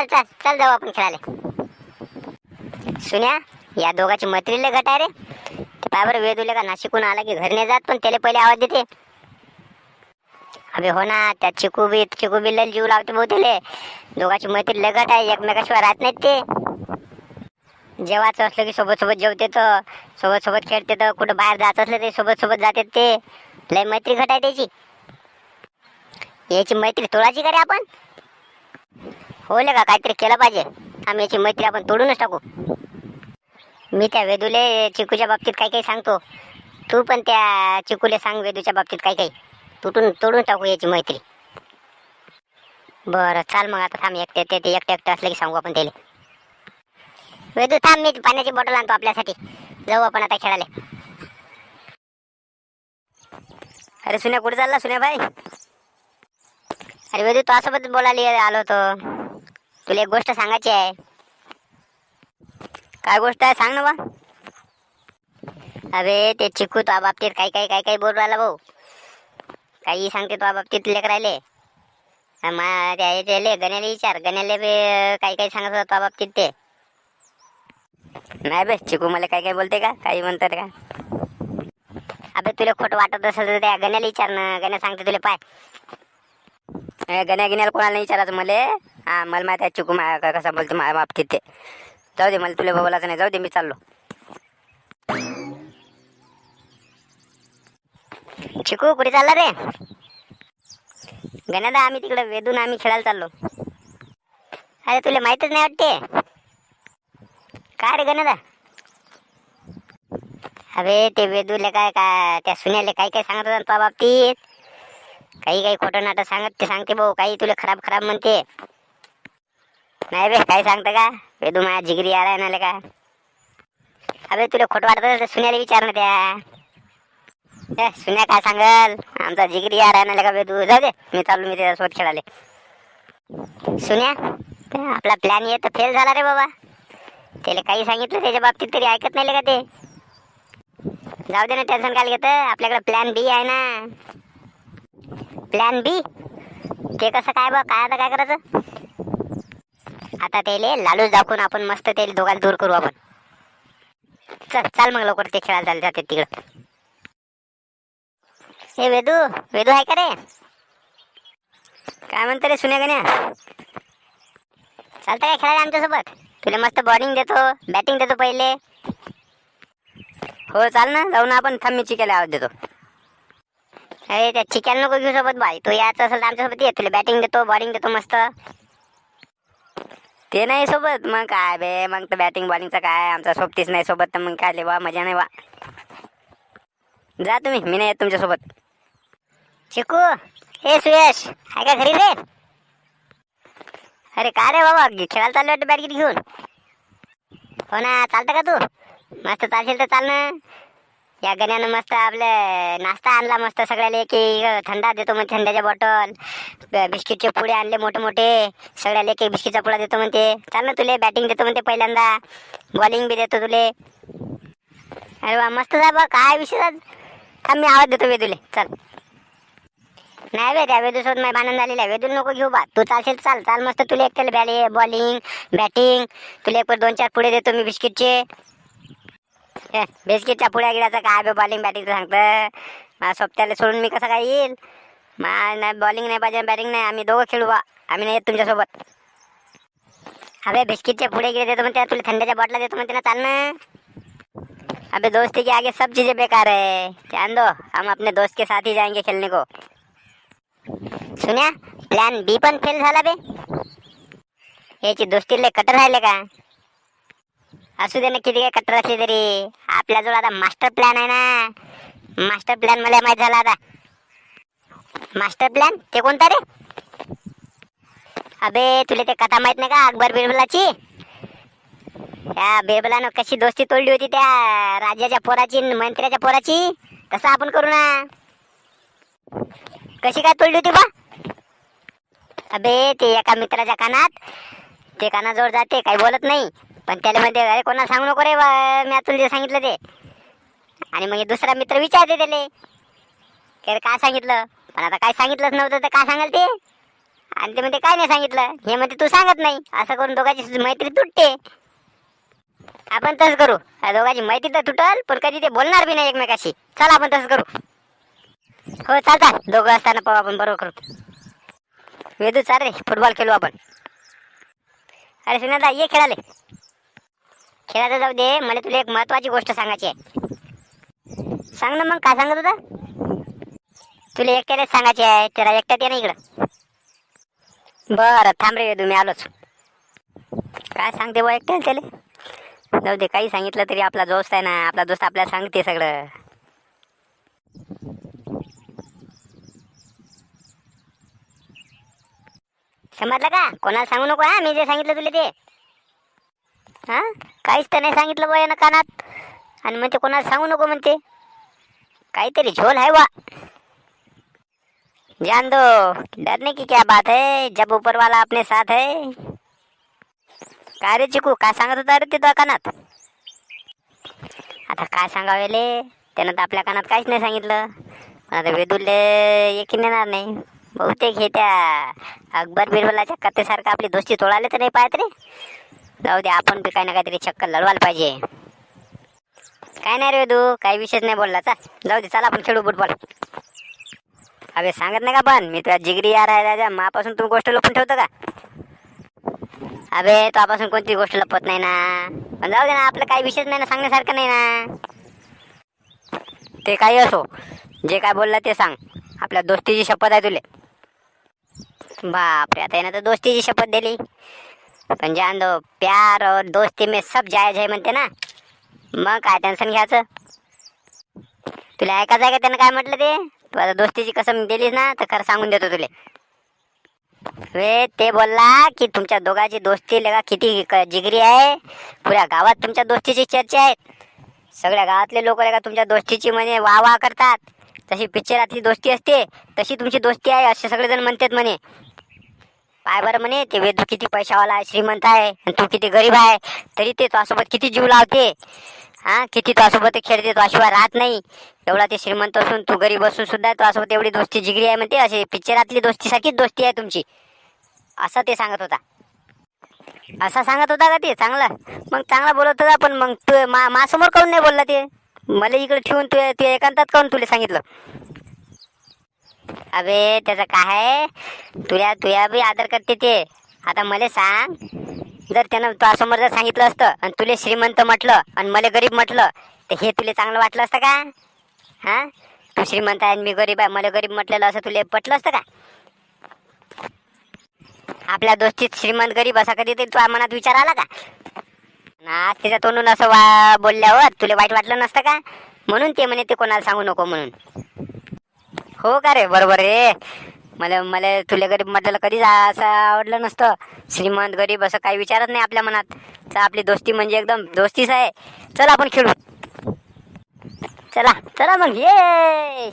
चल चल चल जाऊ आपण खेळायला. सुन्या या दोघाची मैत्रीले गट आहे रे. ते पाय बरं वेदूले का नाशिकून आला की घरी नाही जात पण त्याला पहिले आवाज देते. अबे हो ना त्या चिकू बी चिकू बी लय जीव लावते भाऊ त्याले. दोघाची मैत्री लय आहे एकमेकाशिवाय राहत नाहीत ते. जेवायचं असलं की सोबत सोबत जेवते तर सोबत सोबत खेळते तर कुठं बाहेर जात असलं ते सोबत सोबत जाते ते. लय मैत्री घट आहे त्याची. याची मैत्री तोडायची का रे आपण. होले का? काहीतरी केलं पाहिजे. आम्ही याची मैत्री आपण तोडूनच टाकू. मी त्या वेदूले चिकूच्या बाबतीत काही काही सांगतो. तू पण त्या चिकूले सांग वेदूच्या बाबतीत काही काही. तुटून तोडून टाकू याची मैत्री. बरं चाल मग आता थांब. एकटे ते ते एकटे एकटे असले की सांगू आपण त्याला. वेदू थांब मी पाण्याची बॉटल आणतो आपल्यासाठी. जाऊ आपण आता खेळायला. अरे सुन्या कुठे चालला सुन्या भाई अरे वेदू तो असोबत बोलायला आलो होतो. तुला एक गोष्ट सांगायची आहे. काय गोष्ट आहे सांग ना बा. अरे ते चिकू तो बाबतीत काही काही काही काही बोल राहिला भाऊ. काही सांगते तो बाबतीत लेख राहिले मा त्या गण्याला विचार. गण्याले बी काही काही सांगत होता तो बाबतीत ते. नाही बे चिकू मला काय काय बोलते का? काही म्हणतात का? अबे तुला खोटं वाटत असेल तर त्या गण्याला विचार ना. गण्या सांगते तुला पाय. गण्या गिण्याला कोणाला नाही विचारायचं मले. हा मला माहिती आहे चिकू मा कसा बोलतो माझ्या बाबतीत ते जाऊ दे मला तुला बोलायचं नाही. जाऊ दे मी चाललो. चिकू कुठे चालला रे? गण्यादा आम्ही तिकडे वेदून आम्ही खेळायला चाललो. अरे तुला माहीतच नाही वाटते? काय रे गण्यादा अरे ते वेदूले काय काय त्या सुन्याले काय काय सांगत होता बाबतीत काही काही खोटं नाटक सांगत ते सांगते भाऊ काही तुला खराब खराब म्हणते. नाही बे काय सांगतं का? वेदू माझ्या जिगरी आलाय ना का? अबे तुला खोटं वाटत सुन्याला विचार ना त्या. सुन्या काय सांगल? आमचा जिगरी यार आहे ना का वेदू? जाऊ दे मी चाललो मी त्याच्यासोबत खेळाले सुन्या आपला प्लॅन येत फेल झाला रे बाबा. त्याला काही सांगितलं त्याच्या बाबतीत तरी ऐकत नाही का ते? जाऊ दे ना टेन्शन काय घेत. आपल्याकडे प्लॅन बी आहे ना. प्लॅन बी ते कसं काय बा काय आता काय करायचं? आता त्याले लालूच दाखवून आपण मस्त त्याला दोघांना दूर करू आपण. चल चाल मग लवकर ते खेळायला चालले जाते तिकडं. हे वेदू वेदू आहे का रे? काय म्हणतो रे सुन्या गण्या? चालतं काय खेळायला आमच्यासोबत? तुला मस्त बॉलिंग देतो बॅटिंग देतो पहिले. हो चाल ना जाऊ ना आपण थांब मी चिक्याला आवाज देतो. अरे त्या चिक्याला नको घेऊ सोबत बाई तू यायचं असेल तर आमच्यासोबत ये. तुला बॅटिंग देतो बॉलिंग देतो मस्त. ते नाही सोबत. मग काय बे? मग तर बॅटिंग बॉलिंगचं काय? आमचा सोबतीच नाही सोबत. तर मग काय ले वा मजा नाही वा जा तुम्ही. मी नाही येत तुमच्यासोबत चिकू हे सुयश आहे का घरी रे? अरे काय रे बाबा? खेळायला चाललो वाटतं बॅट घेऊन. हो ना चालतं का तू? मस्त चालशील तर चाल ना. या गण्यानं मस्त आपलं नाश्ता आणला मस्त सगळ्याला एक थंडा देतो मग थंड्याच्या बॉटल बिस्किटचे पुडे आणले मोठे मोठे सगळ्याला एक बिस्किटचा पुडा देतो म्हणते. चाल ना तुले बॅटिंग देतो म्हणते पहिल्यांदा. बॉलिंग बी देतो तुले. अरे वा मस्त जा बा काय विषय आज? थांब मी आवाज देतो वेदूले चल. नाही बे त्या वेदूसोबत माझ्या भांडण झालेलं आहे. वेदू नको घेऊ बा तू चालशील चाल. चाल मस्त तुला एकट्याला बॅले बॉलिंग बॅटिंग तुला एक दोन चार पुढे देतो मी बिस्किटचे. बिस्किटच्या पुड्या गिड्याचं काय बे बॉलिंग बॅटिंगचं सांगतं मला सोबत्याला सोडून मी कसं काय येईल? मा नाही बॉलिंग नाही पाहिजे बॅटिंग नाही. आम्ही दोघं खेळू बा. आम्ही नाही येत तुमच्यासोबत. अबे, बिस्किटचे पुढे गिडे देतो म्हणते, तुला थंड्याच्या बॉटला देतो म्हणते ना चाल ना अबे, दोस्ती के आगे सब चीज़ें बेकार है। ध्यान दो, हम अपने दोस्त के साथ ही जाएँगे खेलने को। सुन्या प्लॅन बी पण फेल झाला बे। याची दोस्तीले कटर राहिले का? असू दे ना किती काय कट्टर असली तरी. आपल्याजवळ आता मास्टर प्लॅन आहे ना. मास्टर प्लॅन मला माहीत झाला आता. मास्टर प्लॅन ते कोणता रे? अबे तुला ते कथा माहीत नाही का? अकबर बिरबलाची? त्या बिरबलानं कशी दोस्ती तोडली होती त्या राजाच्या पोराची मंत्र्याच्या पोराची? तसं आपण करू ना. कशी काय तोडली होती बा? अबे ते एका मित्राच्या कानात. ते कानाजवळ जाते काही बोलत नाही. पण त्याला म्हणते अरे कोणाला सांगू नको रे बा, मी तुला जे सांगितलं ते. आणि मग दुसरा मित्र विचारते त्याले की अरे काय सांगितलं? पण आता काय सांगितलंच नव्हतं तर काय सांगाल ते? आणि ते म्हणते काय नाही सांगितलं. हे म्हणते तू सांगत नाही असं करून दोघांची मैत्री तुटते. आपण तसं करू. दोघांची मैत्री तर तुटल पण कधी ते बोलणार बी नाही एकमेकाशी. चला आपण तसं करू. हो चाल दोघं असताना पाहू आपण बरोबर करू. वेदू चाल रे. फुटबॉल खेळू आपण. अरे सुनादा ये खेळाले. खेळायचं जाऊ दे मला तुला एक महत्वाची गोष्ट सांगायची आहे. सांग ना मग काय सांगत होता? तुला एकट्यानेच सांगायची आहे त्याला एकट्यात ये ना इकडं. बरं थांब रे तुम्ही आलोच. काय सांगते बा एकट्याला त्याला? जाऊ दे काही सांगितलं तरी आपला दोस्त आहे ना आपला दोस्त आपल्याला सांगते सगळं. समजलं का? कोणाला सांगू नको हा? मी जे सांगितलं तुला ते. हा? काहीच तर नाही सांगितलं बा यानं कानात. आणि म्हणते कोणाला सांगू नको म्हणते. काहीतरी झोल आहे वा जान दो डरने की क्या बात है? जब ऊपर वाला अपने साथ है. काय रे चिकू काय सांगत होता रे ते तुझ्या कानात? आता काय सांगावेले त्यानं तर आपल्या कानात काहीच नाही सांगितलं. पण आता वेदूले एकीन येणार नाही. बहुतेक हे त्या अकबर बिरबलाच्या कथेसारखं आपली दोस्ती तोडायला तर नाही पाहत रे. जाऊ दे आपण बी काही ना काहीतरी चक्कर लढवायला पाहिजे. काय नाही रे तू काही विषयच नाही बोलला. चा जाऊ दे चला आपण खेळू फुटबॉल अबे सांगत नाही का पण मी तुझ्या जिगरी यार आहे राजा मापासून तू गोष्ट लपून ठेवतो का? अबे तुपासून कोणती गोष्ट लपत नाही ना? पण जाऊ दे ना आपलं काही विषयच नाही ना सांगण्यासारखं नाही ना. ते काही असो जे काय बोलला ते सांग. आपल्या दोस्तीची शपथ आहे तुले. बापरे आता यानं तर दोस्तीची शपथ दिली. पण जान दो प्यार और दोस्ती में सब जायज है म्हणते ना? मग काय टेन्शन घ्यायचं? तुला ऐकायचं आहे का त्यानं काय म्हटलं ते? तू आता दोस्तीची कसम दिलीस ना तर खरं सांगून देतो तुले. वे ते बोलला की तुमच्या दोघांची दोस्ती लगा किती जिगरी आहे. पुऱ्या गावात तुमच्या दोस्तीची चर्चा आहेत सगळ्या गावातले लोक लगा तुमच्या दोस्तीची म्हणे वाह वाह करतात. तशी पिक्चरातली दोस्ती असते तशी तुमची दोस्ती आहे असे सगळेजण म्हणतात म्हणे. पाय बरं म्हणे ते वेदू किती पैशावाला आहे श्रीमंत आहे आणि तू किती गरीब आहे तरी ते तुझ्यासोबत किती जीव लावते. हा किती तुझ्यासोबत खेळते तुझ्याशिवाय राहत नाही. एवढा ते श्रीमंत असून तू गरीब असून सुद्धा तुझ्यासोबत एवढी दोस्ती जिगरी आहे म्हणते असे पिक्चरातली दोस्तीसारखीच दोस्ती आहे तुमची. असं ते सांगत होता. असा सांगत होता का ते? चांगलं. मग चांगला बोलत होता पण मग तू मा मासमोर काऊन नाही बोलला ते? मला इकडे ठेवून तू तू एकांतात काऊन तुला सांगितलं? अबे त्याचं काय आहे? तुया तुया बी आदर करते ते. आता मला सांग. जर त्यानं तुझ्यासमोर जर सांगितलं असतं आणि तुले श्रीमंत म्हटलं आणि मला गरीब म्हटलं तर हे तुला चांगलं वाटलं असतं का? हां? तू श्रीमंत आहे आणि मी गरीब आहे. मला गरीब म्हटलेलं असं तुला पटलं असतं का? आपल्या दोस्तीत श्रीमंत गरीब असा कधीतरी तुझ्या मनात विचार आला का? ना त्याच्या तोंडून असं वा बोलल्यावर तुला वाईट वाटलं नसतं का? म्हणून ते म्हणे ते कोणाला सांगू नको म्हणून. हो का रे? बरोबर रे मला मला तुला गरीब म्हटलं कधीच असं आवडलं नसतं. श्रीमंत गरीब असं काही विचारत नाही आपल्या मनात. तर आपली दोस्ती म्हणजे एकदम दोस्तीच आहे. चला आपण खेळू. चला चला मग. ये!